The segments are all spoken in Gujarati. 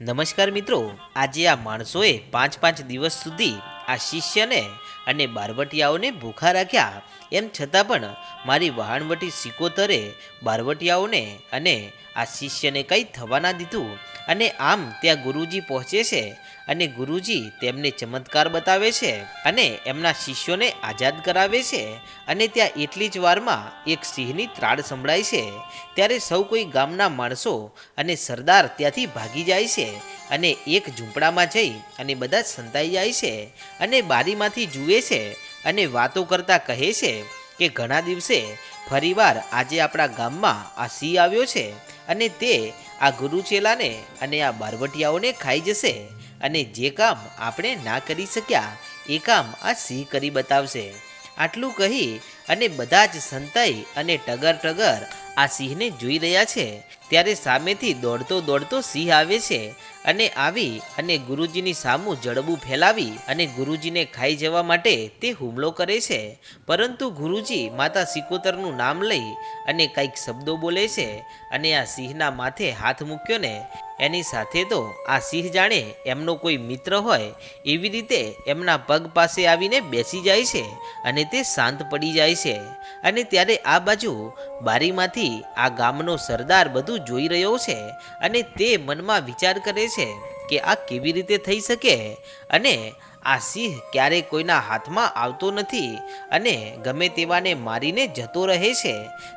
નમસ્કાર મિત્રો, આજે આ માણસોએ પાંચ પાંચ દિવસ સુધી આ શિષ્યને અને બારવટિયાઓને ભૂખા રાખ્યા. એમ છતાં પણ મારી વહાણવટી સિકોતરે બારવટિયાઓને અને આ શિષ્યને કંઈ થવા ના દીધું. અને આમ ત્યાં ગુરુજી પહોંચે છે અને ગુરુજી તેમને ચમત્કાર બતાવે છે અને એમના શિષ્યોને આઝાદ કરાવે છે અને ત્યાં એટલી જ વારમાં એક સિંહની ત્રાડ સંભળાય છે. ત્યારે સૌ કોઈ ગામના માણસો અને સરદાર ત્યાંથી ભાગી જાય છે અને એક ઝૂંપડામાં જઈ અને બધા સંતાઈ જાય છે અને બારીમાંથી જુએ છે અને વાતો કરતા કહે છે કે ઘણા દિવસે ફરીવાર આજે આપણા ગામમાં આ સિંહ આવ્યો છે અને તે આ ગુરુચેલાને અને આ બારવટિયાઓને ખાઈ જશે અને જે કામ આપણે ના કરી શક્યા, એ કામ આ સિંહ કરી બતાવશે. આટલું કહી અને બધા જ સંતાઈ અને ટગર ટગર આ સિંહને જોઈ રહ્યા છે. ત્યારે સામેથી દોડતો દોડતો સિંહ આવે છે અને આવી અને ગુરુજીની સામું જડબું ફેલાવી અને ગુરુજીને ખાઈ જવા માટે તે હુમલો કરે છે. પરંતુ ગુરુજી માતા સિકોતરનું નામ લઈ અને કંઈક શબ્દો બોલે છે અને આ સિંહના માથે હાથ મૂક્યો ને, એની સાથે તો આ સિંહ જાણે એમનો કોઈ મિત્ર હોય, એવી રીતે એમના પગ પાસે આવીને બેસી જાય છે અને તે શાંત પડી જાય છે. અને ત્યારે આ બાજુ બારીમાંથી આ ગામનો સરદાર બધું જોઈ રહ્યો છે અને તે મનમાં વિચાર કરે છે કે આ કેવી રીતે થઈ શકે અને આ સિંહ ક્યારેય કોઈના હાથમાં આવતો નથી અને ગમે તેવાને મારીને જતો રહે છે.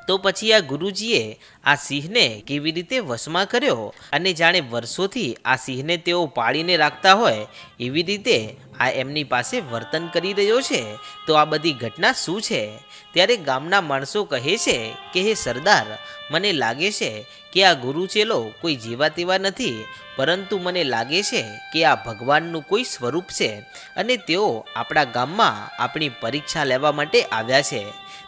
તો પછી આ ગુરુજીએ આ સિંહને કેવી રીતે વશમાં કર્યો અને જાણે વર્ષોથી આ સિંહને તેઓ પાળીને રાખતા હોય એવી રીતે આ એમની પાસે વર્તન કરી રહ્યો છે? તો આ બધી ઘટના શું છે? ત્યારે ગામના માણસો કહે છે કે, હે સરદાર, મને લાગે છે કે આ ગુરુ ચેલો કોઈ જેવા તેવા નથી, પરંતુ મને લાગે છે કે આ ભગવાનનું કોઈ સ્વરૂપ છે અને તેઓ આપણા ગામમાં આપણી પરીક્ષા લેવા માટે આવ્યા છે.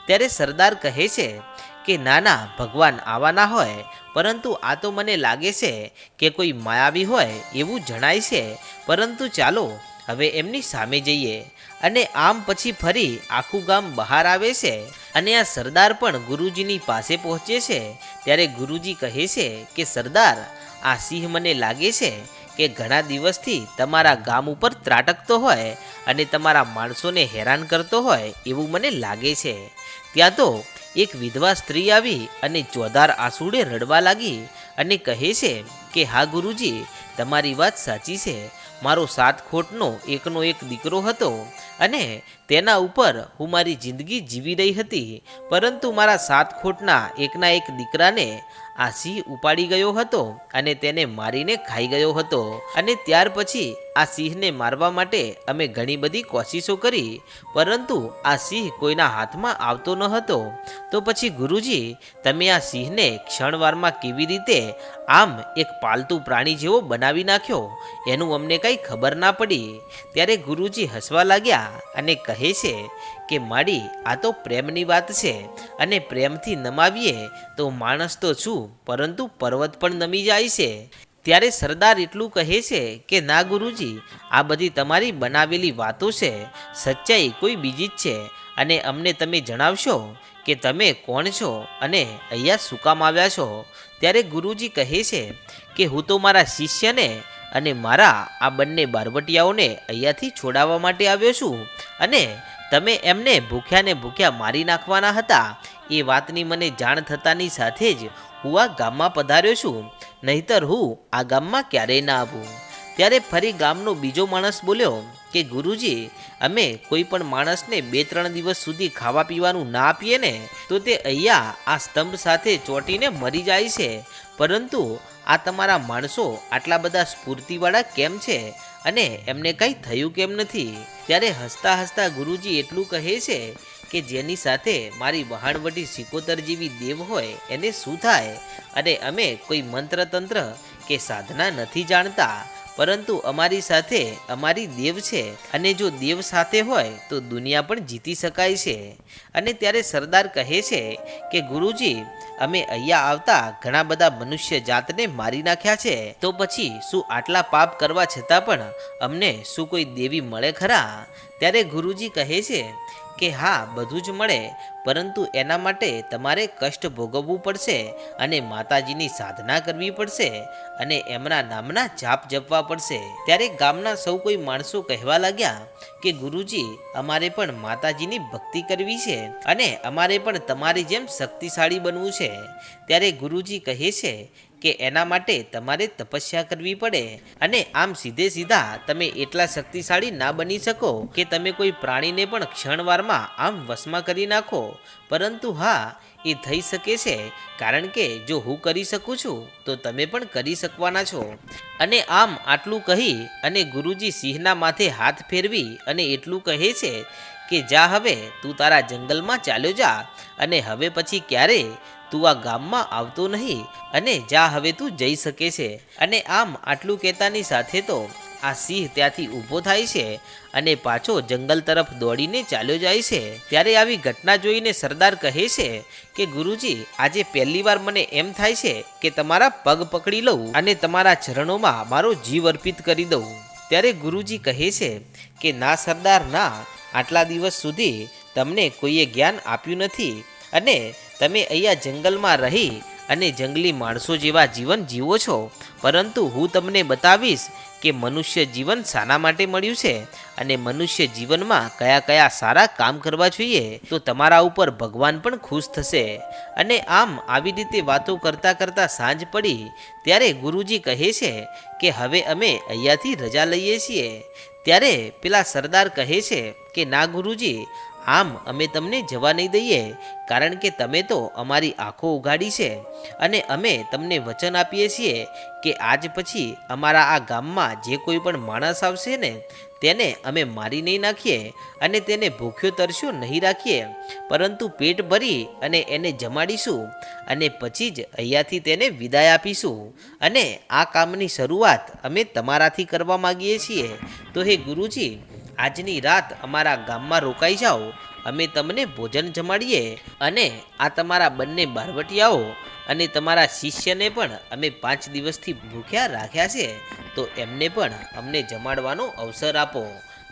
ત્યારે સરદાર કહે છે કે, ના ના, ભગવાન આવવાના હોય, પરંતુ આ તો મને લાગે છે કે કોઈ માયાવી હોય એવું જણાય છે. પરંતુ ચાલો હવે એમની સામે જઈએ અને આમ પછી ફરી આખું ગામ બહાર આવે છે અને આ સરદાર પણ ગુરુજીની પાસે પહોંચે છે. ત્યારે ગુરુજી કહે છે કે, સરદાર, આ સિંહ મને લાગે છે કે ઘણા દિવસથી તમારા ગામ ઉપર ત્રાટકતો હોય અને તમારા માણસોને હેરાન કરતો હોય એવું મને લાગે છે. ત્યાં તો એક વિધવા સ્ત્રી આવી અને ચોધાર આંસુડે રડવા લાગી અને કહે છે કે, હા ગુરુજી, તમારી વાત સાચી છે. મારો સાત ખોટનો એકનો એક દીકરો હતો અને તેના ઉપર હું મારી જિંદગી જીવી રહી હતી. પરંતુ મારા સાત ખોટના એકના એક દીકરાને આ સિંહ ઉપાડી ગયો હતો અને તેને મારીને ખાઈ ગયો હતો. અને ત્યાર પછી આ સિંહને મારવા માટે અમે ઘણી બધી કોશિશો કરી, પરંતુ આ સિંહ કોઈના હાથમાં આવતો ન હતો. તો પછી ગુરુજી, તમે આ સિંહને ક્ષણવારમાં કેવી રીતે આમ એક પાલતુ પ્રાણી જેવો બનાવી નાખ્યો? એનું અમને કંઈ ખબર ના પડી. ત્યારે ગુરુજી હસવા લાગ્યા અને કહે છે કે મારી આ તો પ્રેમની વાત છે અને પ્રેમથી નમાવીએ તો માણસ તો છું, પરંતુ પર્વત પણ નમી જાય છે. ત્યારે સરદાર એટલું કહે છે કે, ના ગુરુજી, આ બધી તમારી બનાવેલી વાતો છે. સચ્ચાઈ કોઈ બીજી જ છે. અને અમને તમે જણાવશો કે તમે કોણ છો અને અહીંયા શું કામ આવ્યા છો? ત્યારે ગુરુજી કહે છે કે, હું તો મારા શિષ્યને અને મારા આ બંને બારવટિયાઓને અહીંયાથી છોડાવવા માટે આવ્યો છું અને તમે એમને ભૂખ્યાને ભૂખ્યા મારી નાખવાના હતા. એ વાતની મને જાણ થતાની સાથે જ હું આ ગામમાં પધાર્યો છું. નહીતર હું આ ગામમાં ક્યારેય ના આવું. ત્યારે ફરી ગામનો બીજો માણસ બોલ્યો કે, ગુરુજી, અમે કોઈ પણ માણસને બે ત્રણ દિવસ સુધી ખાવા પીવાનું ના આપીએ ને, તો તે અહીંયા આ સ્તંભ સાથે ચોંટીને મરી જાય છે. પરંતુ આ તમારા માણસો આટલા બધા સ્ફૂર્તિવાળા કેમ છે? અને એમને કંઈ થયું કેમ નથી? ત્યારે હસતા હસતા ગુરુજી એટલું કહે છે કે જેની સાથે મારી વહાણવટી સિકોતર જેવી દેવ હોય એને શું થાય? અને અમે કોઈ મંત્ર તંત્ર કે સાધના નથી જાણતા, પરંતુ અમારી સાથે અમારી દેવ છે. અને જો દેવ સાથે હોય તો દુનિયા પણ જીતી શકાય છે. અને ત્યારે સરદાર કહે છે કે ગુરુજી અમે અહીંયા આવતા ઘણા બધા મનુષ્ય જાતને મારી નાખ્યા છે. તો પછી શું આટલા પાપ કરવા છતાં પણ અમને શું કોઈ દેવી મળે ખરા? ત્યારે ગુરુજી કહે છે કે હા, બધું જ મળે, પરંતુ એના માટે તમારે કષ્ટ ભોગવવું પડશે અને માતાજીની સાધના કરવી પડશે અને એમના નામના જાપ જપવા પડશે. ત્યારે ગામના સૌ કોઈ માણસો કહેવા લાગ્યા કે, ગુરુજી, અમારે પણ માતાજીની ભક્તિ કરવી છે અને અમારે પણ તમારી જેમ શક્તિશાળી બનવું છે. ત્યારે ગુરુજી કહે છે કે એના માટે તમારે તપસ્યા કરવી પડે. અને આમ સીધે સીધા તમે એટલા શક્તિશાળી ના બની શકો કે તમે કોઈ પ્રાણીને પણ ક્ષણવારમાં આમ વશમાં કરી નાખો. પરંતુ હા, એ થઈ શકે છે, કારણ કે જો હું કરી શકું છું, તો તમે પણ કરી શકવાના છો. અને આમ આટલું કહી અને ગુરુજી સિંહના માથે હાથ ફેરવી અને એટલું કહે છે કે, જા હવે, તું તારા જંગલમાં ચાલ્યો જા. અને હવે પછી ક્યારે તું આ ગામમાં આવતો નહીં અને જા હવે તું જઈ શકે છે. અને આમ આટલું કહેતાની સાથે તો આ સિંહ ત્યાંથી ઊભો થાય છે અને પાછો જંગલ તરફ દોડીને ચાલ્યો જાય છે. ત્યારે આવી ઘટના જોઈને સરદાર કહે છે કે, ગુરુજી, આજે પહેલી વાર મને એમ થાય છે કે તમારા પગ પકડી લઉં અને તમારા ચરણોમાં મારો જીવ અર્પિત કરી દઉં. ત્યારે ગુરુજી કહે છે કે, ના સરદાર, ના. આટલા દિવસ સુધી તમને કોઈએ જ્ઞાન આપ્યું નથી અને તમે અહીંયા જંગલમાં રહી અને જંગલી માણસો જેવા જીવન જીવો છો. પરંતુ હું તમને બતાવીશ કે મનુષ્ય જીવન શાના માટે મળ્યું છે અને મનુષ્ય જીવનમાં કયા કયા સારા કામ કરવા જોઈએ તો તમારા ઉપર ભગવાન પણ ખુશ થશે. અને આમ આવી રીતે વાતો કરતાં કરતાં સાંજ પડી, ત્યારે ગુરુજી કહે છે કે હવે અમે અહીંયાથી રજા લઈએ છીએ. ત્યારે પેલા સરદાર કહે છે કે, ના ગુરુજી આમ અમે તમને જવા નહીં દઈએ, કારણ કે તમે તો અમારી આંખો ઉગાડી છે અને અમે તમને વચન આપીએ છીએ કે આજ પછી અમારા આ ગામમાં જે કોઈ પણ માણસ આવશે ને, તેને અમે મારી નહીં નાખીએ અને તેને ભૂખ્યો તરસ્યો નહીં રાખીએ. પરંતુ પેટ ભરી અને એને જમાડીશું અને પછી જ અહીંયાથી તેને વિદાય આપીશું. અને આ કામની શરૂઆત અમે તમારાથી કરવા માગીએ છીએ. તો હે ગુરુજી આજની રાત અમારા ગામમાં રોકાઈ જાઓ. અમે તમને ભોજન જમાડીએ અને આ તમારા બંને બારવટિયાઓ અને તમારા શિષ્યને પણ અમે પાંચ દિવસથી ભૂખ્યા રાખ્યા છે, તો એમને પણ અમને જમાડવાનો અવસર આપો.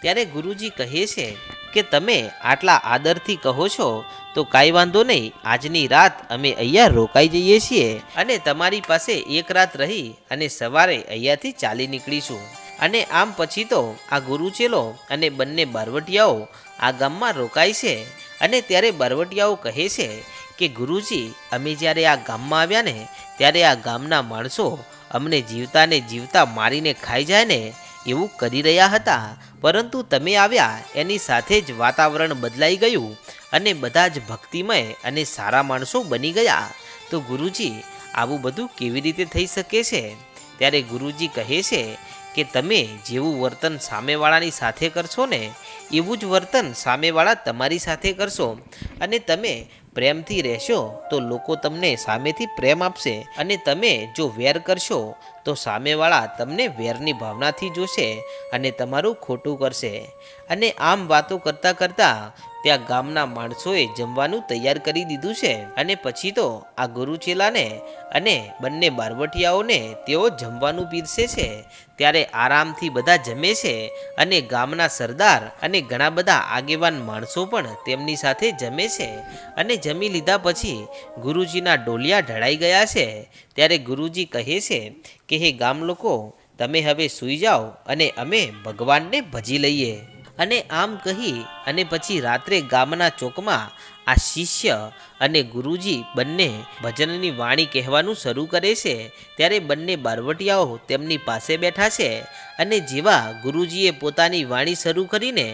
ત્યારે ગુરુજી કહે છે કે તમે આટલા આદરથી કહો છો, તો કાંઈ વાંધો નહીં, આજની રાત અમે અહીંયા રોકાઈ જઈએ છીએ અને તમારી પાસે એક રાત રહી અને સવારે અહીંયાથી ચાલી નીકળીશું. અને આમ પછી તો આ ગુરુચેલો અને બંને બારવટિયાઓ આ ગામમાં રોકાય છે. અને ત્યારે બારવટિયાઓ કહે છે કે, ગુરુજી, અમે જ્યારે આ ગામમાં આવ્યા ને, ત્યારે આ ગામના માણસો અમને જીવતાને જીવતા મારીને ખાઈ જાય ને, એવું કરી રહ્યા હતા. પરંતુ તમે આવ્યા, એની સાથે જ વાતાવરણ બદલાઈ ગયું અને બધા જ ભક્તિમય અને સારા માણસો બની ગયા. તો ગુરુજી, આવું બધું કેવી રીતે થઈ શકે છે? ત્યારે ગુરુજી કહે છે કે તમે જેવું વર્તન સામેવાળાની સાથે કરશો ને, એવું જ વર્તન સામેવાળા તમારી સાથે કરશો. અને તમે પ્રેમથી રહેશો તો લોકો તમને સામેથી પ્રેમ આપશે. અને તમે જો વેર કરશો તો સામેવાળા તમને વેરની ભાવનાથી જોશે અને તમારું ખોટું કરશે. અને આમ વાતો કરતાં કરતાં ત્યાં ગામના માણસોએ જમવાનું તૈયાર કરી દીધું છે. અને પછી તો આ ગુરુચેલાને અને બંને બારવટિયાઓને તેઓ જમવાનું પીરસે છે. ત્યારે આરામથી બધા જમે છે અને ગામના સરદાર અને ઘણા બધા આગેવાન માણસો પણ તેમની સાથે જમે છે. અને જમી લીધા પછી ગુરુજીના ડોલિયા ઢળાઈ ગયા છે. ત્યારે ગુરુજી કહે છે કે, હે ગામ લોકો તમે હવે સૂઈ જાઓ અને અમે ભગવાનને ભજી લઈએ. અને આમ કહી અને પછી રાત્રે ગામના ચોકમાં આ શિષ્ય અને ગુરુજી બંને ભજનની વાણી કહેવાનું શરૂ કરે છે, ત્યારે બંને બારવટિયાઓ તેમની પાસે બેઠા છે અને જેવા ગુરુજીએ પોતાની વાણી શરૂ કરીને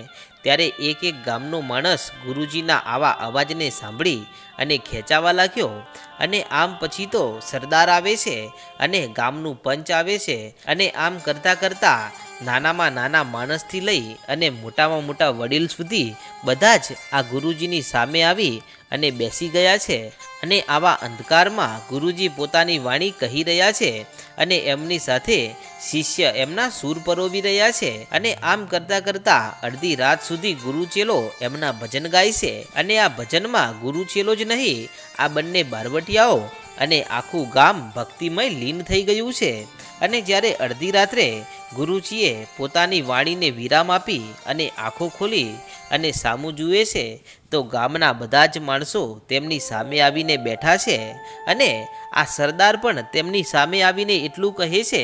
ત્યારે એક એક ગામનો માણસ ગુરુજીના આવા અવાજને સાંભળી અને ખેંચાવા લાગ્યો અને આમ પછી તો સરદાર આવે છે અને ગામનું પંચ આવે છે અને આમ કરતાં કરતાં નાનામાં નાના માણસથી લઈ અને મોટામાં મોટા વડીલ સુધી બધા જ આ ગુરુજીની સામે આવી અને બેસી ગયા છે અને આવા અંધકારમાં ગુરુજી પોતાની વાણી કહી રહ્યા છે અને એમની સાથે શિષ્ય એમના સૂર પરોવી રહ્યા છે અને આમ કરતા કરતા અડધી રાત સુધી ગુરુચેલો એમના ભજન ગાય છે અને આ ભજનમાં ગુરુચેલો જ નહીં, આ બંને બારવટિયાઓ અને આખું ગામ ભક્તિમય લીન થઈ ગયું છે. અને જ્યારે અડધી રાત્રે ગુરુજીએ પોતાની વાણીને વિરામ આપી અને આંખો ખોલી અને સામું જુએ છે, તો ગામના બધા જ માણસો તેમની સામે આવીને બેઠા છે અને આ સરદાર પણ તેમની સામે આવીને એટલું કહે છે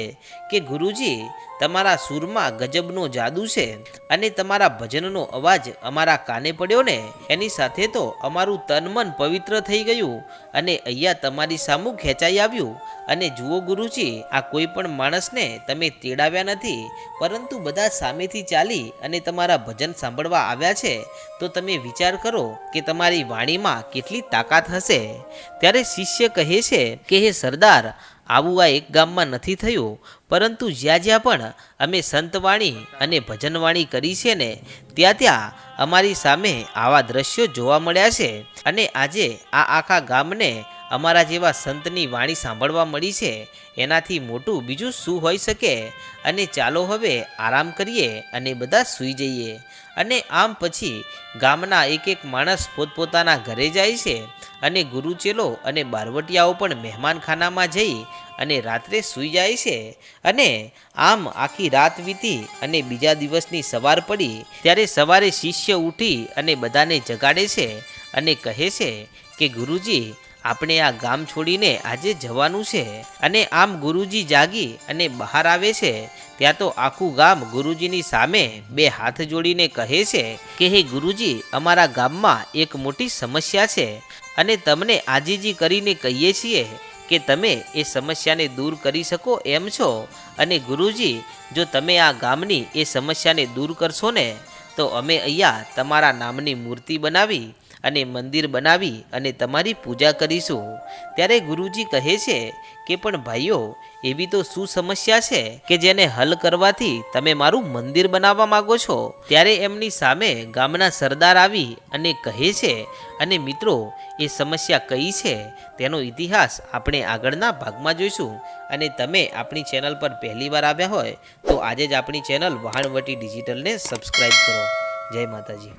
કે ગુરુજી તમારા સૂરમાં ગજબનો જાદુ છે અને તમારા ભજનનો અવાજ અમારા કાને પડ્યો ને? એની સાથે તો અમારું તન મન પવિત્ર થઈ ગયું અને અહીંયા તમારી સામું ખેંચાઈ આવ્યું. અને જુઓ ગુરુજી, આ કોઈ પણ માણસને તમે તેડાવ્યા નથી, પરંતુ બધા સામેથી ચાલી અને તમારા ભજન સાંભળવા આવ્યા છે. તો તમે વિચાર કરો કે તમારી વાણીમાં કેટલી તાકાત હશે. ત્યારે શિષ્ય કહે છે કે, હે સરદાર આવું આ એક ગામમાં નથી થયું, પરંતુ જ્યાં જ્યાં પણ અમે સંતવાણી અને ભજનવાણી કરી છે ને, ત્યાં ત્યાં અમારી સામે આવા દ્રશ્યો જોવા મળ્યા છે. અને આજે આ આખા ગામને અમારા જેવા સંતની વાણી સાંભળવા મળી છે, એનાથી મોટું બીજું શું હોઈ શકે? અને ચાલો હવે આરામ કરીએ અને બધા સૂઈ જઈએ. અને આમ પછી ગામના એક એક માણસ પોતપોતાના ઘરે જાય છે અને ગુરુચેલો અને બારવટિયાઓ પણ મહેમાનખાનામાં જઈ અને રાત્રે સૂઈ જાય છે. અને આમ આખી રાત વીતી અને બીજા દિવસની સવાર પડી, ત્યારે સવારે શિષ્ય ઉઠી અને બધાને જગાડે છે અને કહે છે કે ગુરુજી આપણે આ ગામ છોડીને આજે જવાનું છે અને આમ ગુરુજી જાગી અને બહાર આવે છે, ત્યાં તો આખું ગામ ગુરુજીની સામે બે હાથ જોડીને કહે છે કે, હે ગુરુજી, અમારા ગામમાં એક મોટી સમસ્યા છે અને તમને આજીજી કરીને કહીએ છીએ કે તમે એ સમસ્યાને દૂર કરી શકો એમ છો અને ગુરુજી, જો તમે આ ગામની એ સમસ્યાને દૂર કરશો ને, તો અમે અહીંયા તમારા નામની મૂર્તિ બનાવી અને મંદિર બનાવી અને તમારી પૂજા કરીશું. ત્યારે ગુરુજી કહે છે કે, પણ ભાઈઓ, એવી તો શું સમસ્યા છે કે જેને હલ કરવાથી તમે મારું મંદિર બનાવવા માંગો છો? ત્યારે એમની સામે ગામના સરદાર આવી અને કહે છે, અને મિત્રો, એ સમસ્યા કઈ છે? તેનો ઇતિહાસ આપણે આગળના ભાગમાં જોઈશું. અને તમે આપણી ચેનલ પર પહેલીવાર આવ્યા હોય, તો આજે જ આપણી ચેનલ વહાણવટી ડિજિટલને સબસ્ક્રાઈબ કરો. જય માતાજી.